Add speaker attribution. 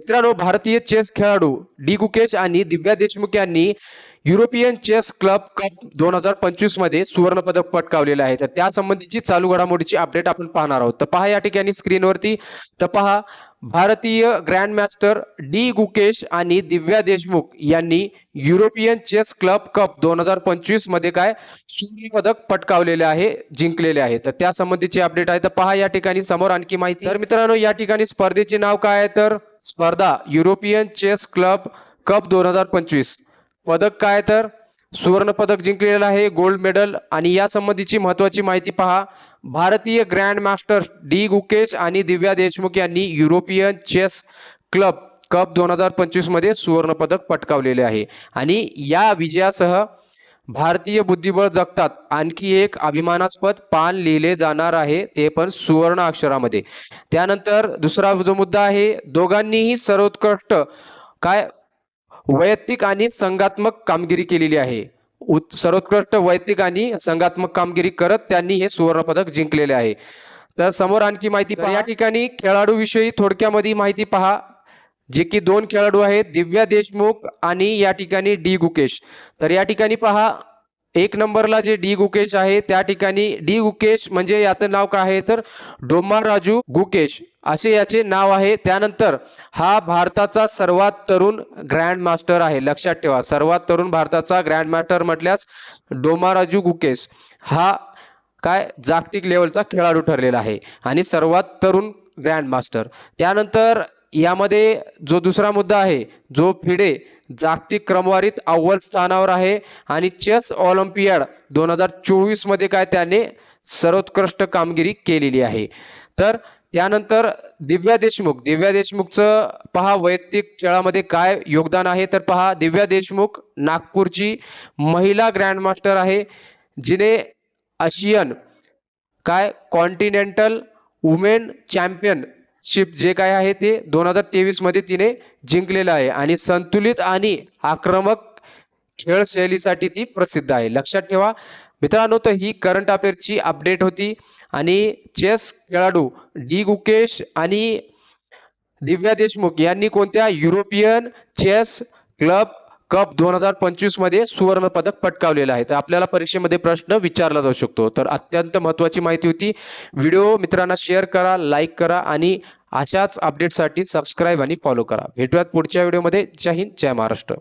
Speaker 1: मित्रांनो भारतीय चेस खेळाडू डी गुकेश आणि दिव्या देशमुख यांनी युरोपियन चेस क्लब कप दोन हजार पंचवीसमध्ये सुवर्ण पदक पटकावलेलं आहे. तर त्या संबंधीची चालू घडामोडीची अपडेट आपण पाहणार आहोत. तर पहा या ठिकाणी स्क्रीनवरती तर पहा भारतीय ग्रँडमास्टर डी. गुकेश आणि दिव्या देशमुख यांनी युरोपियन चेस क्लब कप दोन हजार पंचवीसमध्ये काय सुवर्ण पदक पटकावलेले आहे जिंकलेले आहे. तर त्या संबंधीची अपडेट आहे. तर पहा या ठिकाणी समोर आणखी माहिती. तर मित्रांनो या ठिकाणी स्पर्धेचे नाव काय आहे? तर स्पर्धा युरोपियन चेस क्लब कप दोन हजार पंचवीस. पदक काय तर सुवर्ण पदक जिंकलेलं आहे गोल्ड मेडल आणि या संबंधीची महत्वाची माहिती पहा. भारतीय ग्रँड मास्टर डी गुकेश आणि दिव्या देशमुख यांनी युरोपियन चेस क्लब कप दोन हजार पंचवीसमध्ये पटकावलेले आहे. आणि या विजयासह भारतीय बुद्धिबळ जगतात. आणखी एक अभिमानास्पद पान लिहिले जाणार आहे ते पण सुवर्ण अक्षरामध्ये. त्यानंतर दुसरा जो मुद्दा आहे दोघांनीही सर्वोत्कृष्ट काय वैयक्तिक आणि संघात्मक कामगिरी केलेली आहे. सर्वोत्कृष्ट वैयक्तिक आणि संघात्मक कामगिरी करत त्यांनी हे सुवर्ण पदक जिंकलेले आहे. तर समोर आणखी माहिती पहा. या ठिकाणी खेळाडू विषयी थोडक्यामध्ये माहिती पहा जे की दोन खेळाडू आहेत दिव्या देशमुख आणि या ठिकाणी डी गुकेश. तर या ठिकाणी पहा एक नंबरला जे डी गुकेश आहे त्या ठिकाणी डी गुकेश म्हणजे याचं नाव काय आहे? तर डोमा राजू गुकेश असे याचे नाव आहे. त्यानंतर हा भारताचा सर्वात तरुण ग्रँड मास्टर आहे. लक्षात ठेवा सर्वात तरुण भारताचा ग्रँड मास्टर म्हटल्यास डोमाराजू गुकेश हा काय जागतिक लेवलचा खेळाडू ठरलेला आहे आणि सर्वात तरुण ग्रँड मास्टर. त्यानंतर यामध्ये जो दुसरा मुद्दा आहे जो फिडे जागतिक क्रमवारीत अव्वल स्थानावर आहे. आणि चेस ऑलिम्पियाड दोन हजार चोवीसमध्ये काय त्याने सर्वोत्कृष्ट कामगिरी केलेली आहे. तर त्यानंतर दिव्या देशमुख. दिव्या देशमुखचं पहा वैयक्तिक खेळामध्ये काय योगदान आहे. तर पहा दिव्या देशमुख नागपूरची महिला ग्रँडमास्टर आहे जिने आशियन काय कॉन्टिनेंटल वुमेन चॅम्पियन शिप जे काय आहे ते दोन हजार तेवीसमध्ये तिने जिंकलेलं आहे. आणि संतुलित आणि आक्रमक खेळशैलीसाठी ती प्रसिद्ध आहे. लक्षात ठेवा मित्रांनो तर ही करंट अफेअरची अपडेट होती. आणि चेस खेळाडू डी गुकेश आणि दिव्या देशमुख यांनी कोणत्या युरोपियन चेस क्लब कप दोन हजार पंचवीसमध्ये सुवर्ण पदक पटकावलेलं आहे. तर आपल्याला परीक्षेमध्ये प्रश्न विचारला जाऊ शकतो. तर अत्यंत महत्वाची माहिती होती. व्हिडिओ मित्रांना शेअर करा लाईक करा आणि अशाच अपडेटसाठी सबस्क्राईब आणि फॉलो करा. भेटूयात पुढच्या व्हिडिओमध्ये जय हिंद जय महाराष्ट्र.